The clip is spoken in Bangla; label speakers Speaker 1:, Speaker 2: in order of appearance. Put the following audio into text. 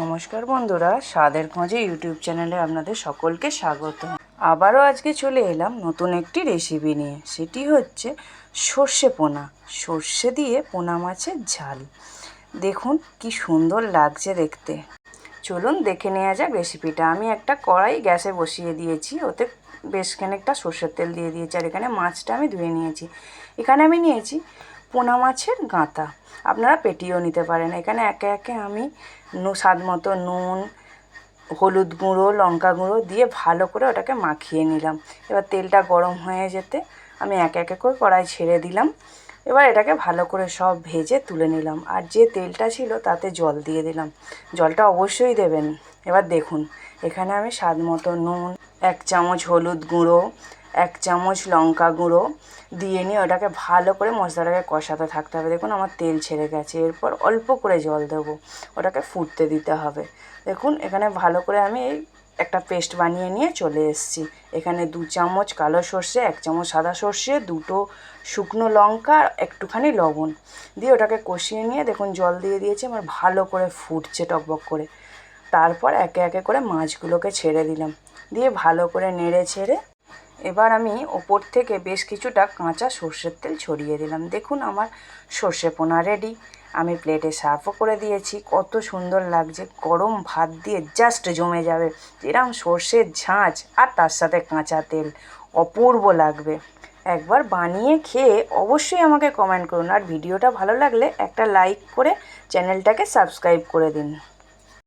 Speaker 1: নমস্কার বন্ধুরা, স্বাদের খোঁজে ইউটিউব চ্যানেলে আপনাদের সকলকে স্বাগত। আবারও আজকে চলে এলাম নতুন একটি রেসিপি নিয়ে। সেটি হচ্ছে সর্ষে পোনা। সর্ষে দিয়ে পোনা মাছের ঝাল। দেখুন কি সুন্দর লাগছে দেখতে। চলুন দেখে নেওয়া যাক রেসিপিটা আমি একটা কড়াই গ্যাসে বসিয়ে দিয়েছি। ওতে বেশ খানিকটা সর্ষের তেল দিয়ে দিয়েছি। আর এখানে মাছটা আমি ধুয়ে নিয়েছি। এখানে আমি নিয়েছি পোনা মাছের গাঁতা আপনারা পেটিও নিতে পারেন। এখানে একে একে আমি স্বাদ মতো নুন, হলুদ গুঁড়ো, লঙ্কা গুঁড়ো দিয়ে ভালো করে ওটাকে মাখিয়ে নিলাম। এবার তেলটা গরম হয়ে যেতে আমি একে একে করে কড়াই ছেড়ে দিলাম। এবার এটাকে ভালো করে সব ভেজে তুলে নিলাম। আর যে তেলটা ছিল তাতে জল দিয়ে দিলাম। জলটা অবশ্যই দেবেন। এবার দেখুন, এখানে আমি স্বাদ মতো নুন, এক চামচ হলুদ গুঁড়ো এক চামচ লঙ্কা গুঁড়ো দিয়ে নিয়ে ওটাকে ভালো করে মশলাটাকে কষাতে থাকতে হবে। দেখুন আমার তেল ছেড়ে গেছে। এরপর অল্প করে জল দেবো। ওটাকে ফুটতে দিতে হবে। দেখুন এখানে ভালো করে আমি এই একটা পেস্ট বানিয়ে নিয়ে চলে এসেছি। এখানে দু চামচ কালো সর্ষে, এক চামচ সাদা সর্ষে, দুটো শুকনো লঙ্কা, আর একটুখানি লবণ দিয়ে ওটাকে কষিয়ে নিয়ে দেখুন জল দিয়ে দিয়েছি। আমার ভালো করে ফুটছে টকবক করে। তারপর একে একে করে মাছগুলোকে ছেড়ে দিলাম। দিয়ে ভালো করে নেড়ে ছেড়ে এবার আমি ওপর থেকে বেশ কিছুটা কাঁচা সর্ষের তেল ছড়িয়ে দিলাম। দেখুন আমার সর্ষে পোনা রেডি আমি প্লেটে সার্ভও করে দিয়েছি। কত সুন্দর লাগছে। গরম ভাত দিয়ে জাস্ট জমে যাবে। এরম সর্ষের ঝাঁঝ আর তার সাথে কাঁচা তেল। অপূর্ব লাগবে। একবার বানিয়ে খেয়ে অবশ্যই আমাকে কমেন্ট করুন। আর ভিডিওটা ভালো লাগলে একটা লাইক করে চ্যানেলটাকে সাবস্ক্রাইব করে দিন।